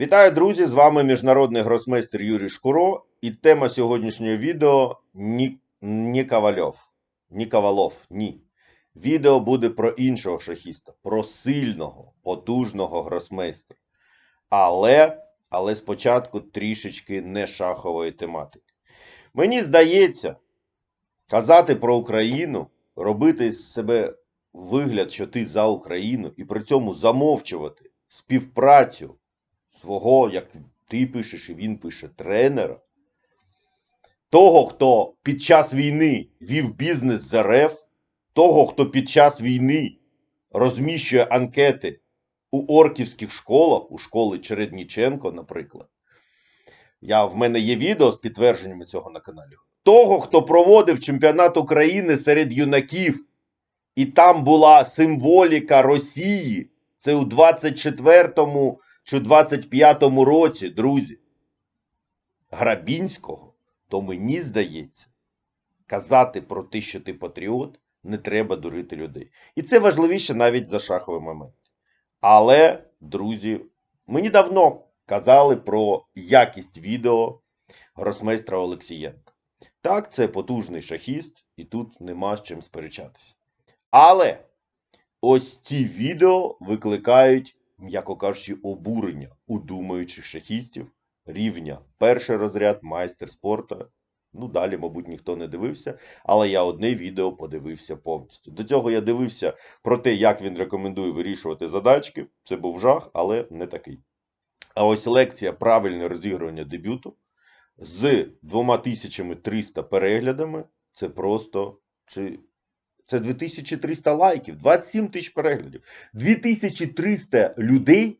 Вітаю, друзі! З вами міжнародний гросмейстер Юрій Шкуро і тема сьогоднішнього відео Ні, Ні Ковальов. Ні Ковалов, ні. Відео буде про іншого шахіста, про сильного, потужного гросмейстера. Але, але спочатку трішечки не шахової тематики. Мені здається, казати про Україну, робити з себе вигляд, що ти за Україну, і при цьому замовчувати співпрацю свого, як ти пишеш і він пише, тренера, того, хто під час війни вів бізнес з РФ, того, хто під час війни розміщує анкети у орківських школах, у школи Чередніченко, наприклад. Я, в мене є відео з підтвердженнями цього на каналі. Того, хто проводив чемпіонат України серед юнаків, і там була символіка Росії. Це у 24-му чи 25-му році, друзі. Грабінського, то мені здається, казати про те, що ти патріот, не треба дурити людей. І це важливіше навіть за шаховий момент. Але, друзі, мені давно казали про якість відео гросмейстра Олексієнка. Так, це потужний шахіст, і тут нема з чим сперечатися. Але ось ці відео викликають, м'яко кажучи, обурення у думаючих шахістів рівня перший розряд, майстер спорту. Ну, далі, мабуть, ніхто не дивився, але я одне відео подивився повністю. До цього я дивився про те, як він рекомендує вирішувати задачки. Це був жах, але не такий. А ось лекція правильне розігрування дебюту з 2300 переглядами. Це просто чи це 2300 лайків, 27 тисяч переглядів. 2300 людей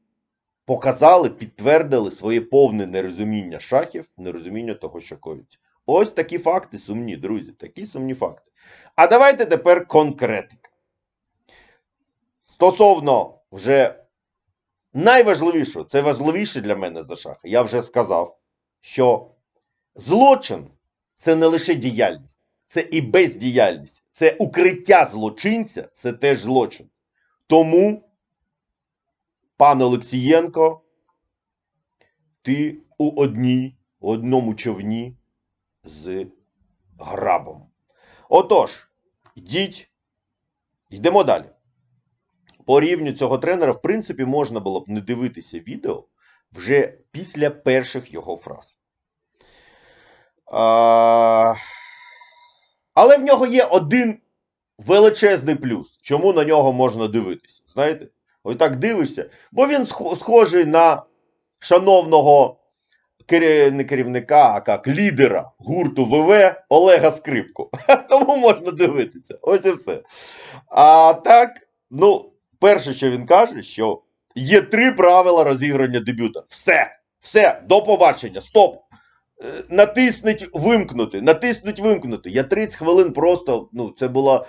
показали, підтвердили своє повне нерозуміння шахів, нерозуміння того, що коїться. Ось такі факти сумні, друзі. Такі сумні факти. А давайте тепер конкретика. Стосовно вже найважливішого, це важливіше для мене за шахи. Я вже сказав, що злочин це не лише діяльність, це і бездіяльність. Це укриття злочинця, це теж злочин. Тому, пан Олексієнко, ти у одній, у одному човні з грабом. Отож, йдіть, йдемо далі. По рівню цього тренера, в принципі, можна було б не дивитися відео вже після перших його фраз. А... Але в нього є один величезний плюс. Чому на нього можна дивитися? Знаєте? Ось так дивишся, бо він схожий на шановного не керівника, а як лідера гурту ВВ Олега Скрипку. Тому можна дивитися. Ось і все. А так, ну, перше, що він каже, що є три правила розіграння дебюта. Все, все, до побачення, стоп. Е, Натиснуть вимкнути, натиснуть вимкнути. Я 30 хвилин просто, ну, це було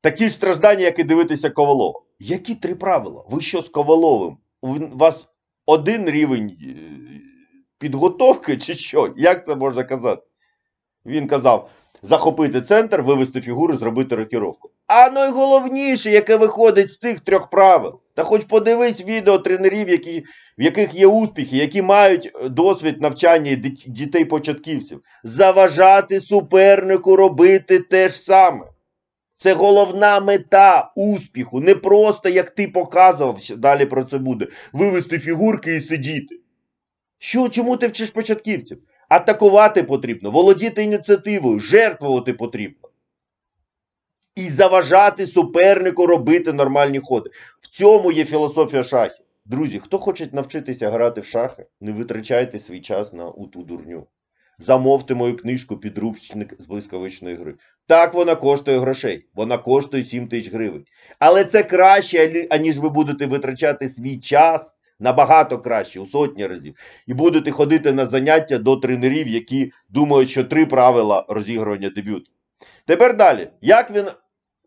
такі ж страждання, як і дивитися Ковалова. Які три правила? Ви що з Коваловим? У вас один рівень е, підготовки чи що? Як це можна казати? Він казав: захопити центр, вивести фігуру, зробити рокіровку. А найголовніше, яке виходить з цих трьох правил. Та хоч подивись відео тренерів, які, в яких є успіхи, які мають досвід навчання дітей-початківців. Заважати супернику робити те ж саме. Це головна мета успіху. Не просто, як ти показував, далі про це буде, вивести фігурки і сидіти. Що, чому ти вчиш початківців? Атакувати потрібно, володіти ініціативою, жертвувати потрібно. І заважати супернику робити нормальні ходи. Цьому є філософія шахів. Друзі, хто хоче навчитися грати в шахи, не витрачайте свій час на уту дурню. Замовте мою книжку підручник з блискавичної гри. Так вона коштує грошей. Вона коштує 7 тисяч гривень. Але це краще, аніж ви будете витрачати свій час набагато краще, у сотні разів. І будете ходити на заняття до тренерів, які думають, що три правила розігрування дебюту. Тепер далі. Як він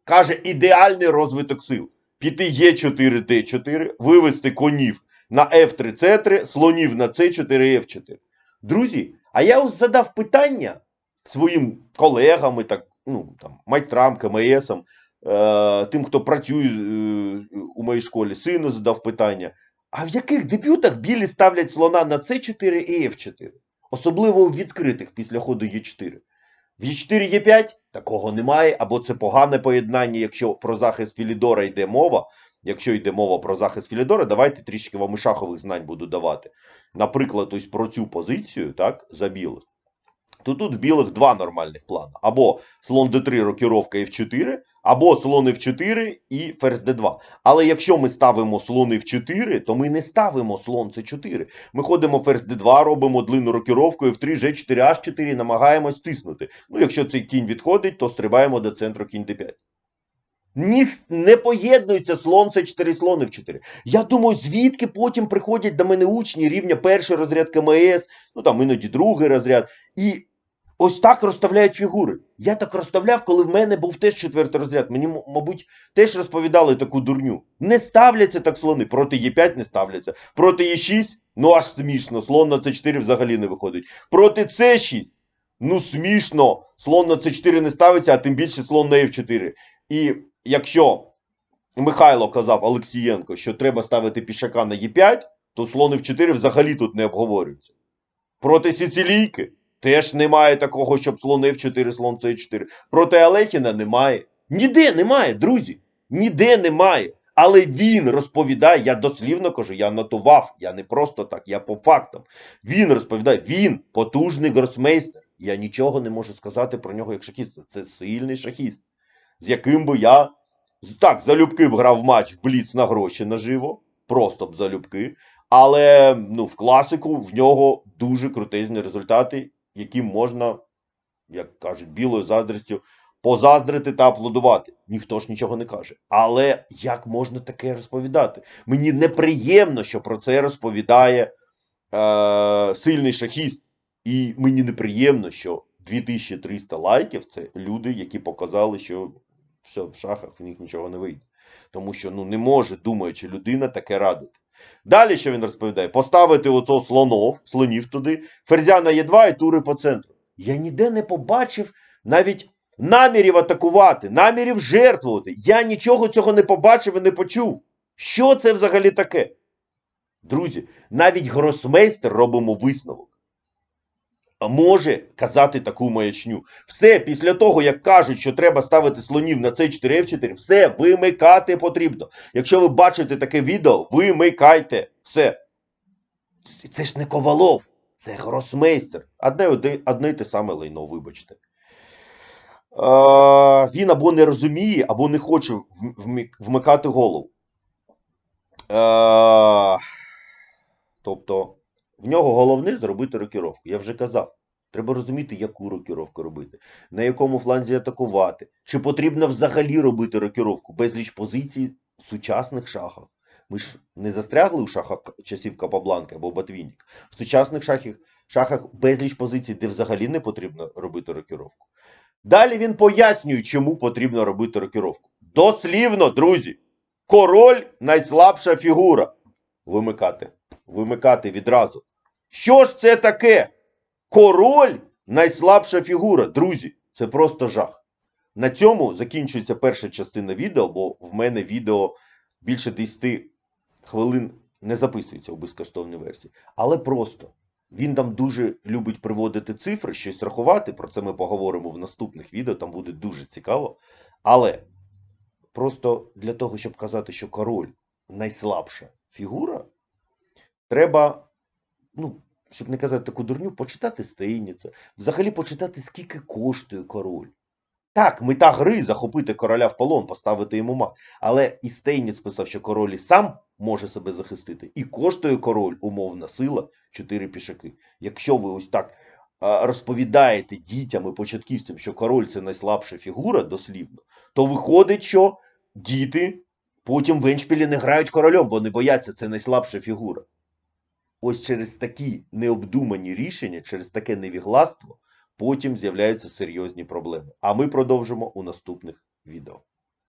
каже, ідеальний розвиток сил. Піти Е4, Д4, вивести конів на F3, C3, слонів на C4, F4. Друзі, а я ось задав питання своїм колегам, так, ну, там, майстрам, КМСам, е, тим, хто працює е, у моїй школі, сину задав питання. А в яких дебютах білі ставлять слона на С4 і Ф4? Особливо у відкритих після ходу Е4. В Е4 Е5 такого немає, або це погане поєднання, якщо про захист Філідора йде мова. Якщо йде мова про захист Філідора, давайте трішки вам і шахових знань буду давати. Наприклад, ось про цю позицію, так, за білих. То тут в білих два нормальних плани. Або слон d3, рокіровка F4, або слон F4 і ферзь d2. Але якщо ми ставимо слон F4, то ми не ставимо слон C4. Ми ходимо ферзь d2, робимо длинну рокіровку F3, G4, H4, намагаємось тиснути. Ну, якщо цей кінь відходить, то стрибаємо до центру кінь d5. Ні, не поєднується слон С4, слон F4. Я думаю, звідки потім приходять до мене учні рівня перший розряд КМС, ну там іноді другий розряд. І ось так розставляють фігури. Я так розставляв, коли в мене був теж четвертий розряд. Мені, мабуть, теж розповідали таку дурню. Не ставляться так слони. Проти Е5 не ставляться. Проти Е6, ну аж смішно. Слон на С4 взагалі не виходить. Проти С6, ну смішно. Слон на С4 не ставиться, а тим більше слон на F4. І якщо Михайло казав Олексієнко, що треба ставити пішака на Е5, то слон F4 взагалі тут не обговорюється. Проти Сицилійки теж немає такого, щоб слон F4, слон C4. Проти Алехіна немає. Ніде немає, друзі. Ніде немає. Але він розповідає, я дослівно кажу, я нотував, я не просто так, я по фактам. Він розповідає, він потужний гросмейстер. Я нічого не можу сказати про нього як шахіста. Це сильний шахіст, з яким би я так, залюбки б грав матч в Бліц на гроші наживо, просто б залюбки. Але ну, в класику в нього дуже крутезні результати, яким можна, як кажуть, білою заздрістю позаздрити та аплодувати. Ніхто ж нічого не каже. Але як можна таке розповідати? Мені неприємно, що про це розповідає е, сильний шахіст. І мені неприємно, що 2300 лайків це люди, які показали, що все, в шахах в них нічого не вийде. Тому що ну, не може, думаючи людина, таке радити. Далі, що він розповідає? Поставити оцо слонов, слонів туди, ферзя на Е2 і тури по центру. Я ніде не побачив навіть намірів атакувати, намірів жертвувати. Я нічого цього не побачив і не почув. Що це взагалі таке? Друзі, навіть гросмейстер робимо висновок. Може казати таку маячню. Все, після того, як кажуть, що треба ставити слонів на C4, F4, все, вимикати потрібно. Якщо ви бачите таке відео, вимикайте. Все. Це ж не ковалов, це гросмейстер. Одне, одне, й те саме лайно, вибачте. Е, він або не розуміє, або не хоче вмикати голову. Е, тобто, в нього головне зробити рокіровку. Я вже казав. Треба розуміти, яку рокіровку робити, на якому фланзі атакувати. Чи потрібно взагалі робити рокіровку? Безліч позицій в сучасних шахах. Ми ж не застрягли у шахах часів Капабланки або Батвінік. В сучасних шахах, шахах безліч позицій, де взагалі не потрібно робити рокіровку. Далі він пояснює, чому потрібно робити рокіровку. Дослівно, друзі, король найслабша фігура. Вимикати. Вимикати відразу. Що ж це таке? Король найслабша фігура. Друзі, це просто жах. На цьому закінчується перша частина відео, бо в мене відео більше 10 хвилин не записується у безкоштовній версії. Але просто він там дуже любить приводити цифри, щось рахувати. Про це ми поговоримо в наступних відео, там буде дуже цікаво. Але просто для того, щоб казати, що король найслабша фігура, треба, ну, щоб не казати таку дурню, почитати Стейніца, взагалі почитати, скільки коштує король. Так, мета гри захопити короля в полон, поставити йому мат. Але і Стейніц писав, що король і сам може себе захистити, і коштує король, умовна сила, 4 пішаки. Якщо ви ось так розповідаєте дітям і початківцям, що король це найслабша фігура, дослівно, то виходить, що діти потім в Еншпілі не грають королем, бо не бояться, це найслабша фігура. Ось через такі необдумані рішення, через таке невігластво, потім з'являються серйозні проблеми. А ми продовжимо у наступних відео.